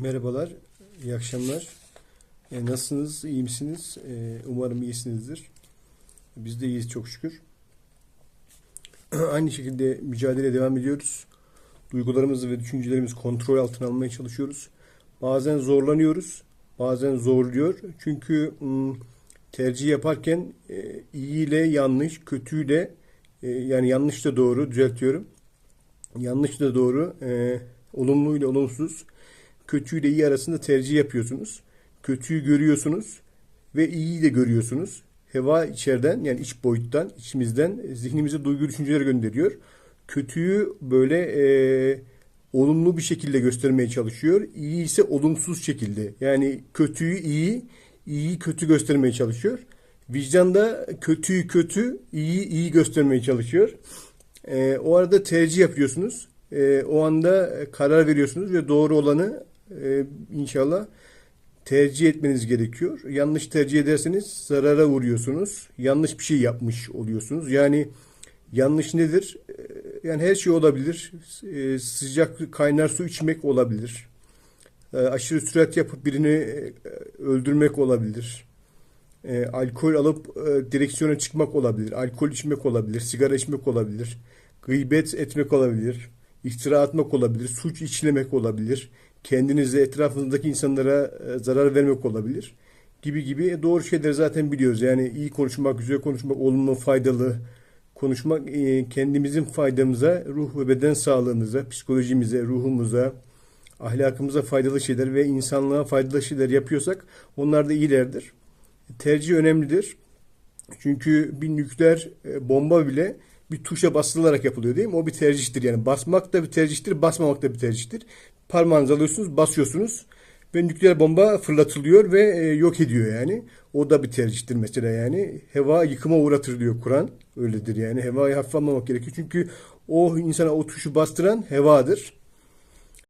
Merhabalar, iyi akşamlar. E, nasılsınız, iyi misiniz? E, umarım iyisinizdir. Biz de iyiyiz çok şükür. Aynı şekilde mücadeleye devam ediyoruz. Duygularımızı ve düşüncelerimizi kontrol altına almaya çalışıyoruz. Bazen zorlanıyoruz, bazen zorluyor. Çünkü tercih yaparken e, iyi ile yanlış, kötü ile e, yani yanlış da doğru düzeltiyorum. Yanlış da doğru, e, olumlu ile olumsuz kötü ile iyi arasında tercih yapıyorsunuz. Kötüyü görüyorsunuz ve iyiyi de görüyorsunuz. Heva içeriden yani iç boyuttan, içimizden zihnimize duygu düşünceler gönderiyor. Kötüyü böyle e, olumlu bir şekilde göstermeye çalışıyor. İyi ise olumsuz şekilde. Yani kötüyü iyi, iyiyi kötü göstermeye çalışıyor. Vicdan da kötüyü kötü, iyi iyi göstermeye çalışıyor. E, o arada tercih yapıyorsunuz. E, o anda karar veriyorsunuz ve doğru olanı e, inşallah tercih etmeniz gerekiyor. Yanlış tercih ederseniz zarara uğruyorsunuz. Yanlış bir şey yapmış oluyorsunuz. Yani yanlış nedir? E, Yani her şey olabilir. E, sıcak kaynar su içmek olabilir. E, aşırı sürat yapıp birini e, öldürmek olabilir. E, alkol alıp e, direksiyona çıkmak olabilir. Alkol içmek olabilir. Sigara içmek olabilir. Gıybet etmek olabilir. İftira atmak olabilir. Suç işlemek olabilir. Kendinize, etrafınızdaki insanlara e, zarar vermek olabilir. Gibi gibi E, doğru şeyleri zaten biliyoruz. Yani iyi konuşmak, güzel konuşmak, olumlu, faydalı konuşmak e, kendimizin faydamıza, ruh ve beden sağlığımıza, psikolojimize, ruhumuza, ahlakımıza faydalı şeyler ve insanlığa faydalı şeyler yapıyorsak onlar da iyilerdir. Tercih önemlidir. Çünkü bir nükleer bomba bile bir tuşa basılarak yapılıyor değil mi? O bir tercihtir. Yani basmak da bir tercihtir, basmamak da bir tercihtir. Parmağınızı alıyorsunuz, basıyorsunuz ve nükleer bomba fırlatılıyor ve e, yok ediyor yani. O da bir tercihtir mesela yani. Heva yıkıma uğratır diyor Kur'an. Öyledir yani. Hevayı hafife almamak gerekiyor. Çünkü o insana o tuşu bastıran hevadır.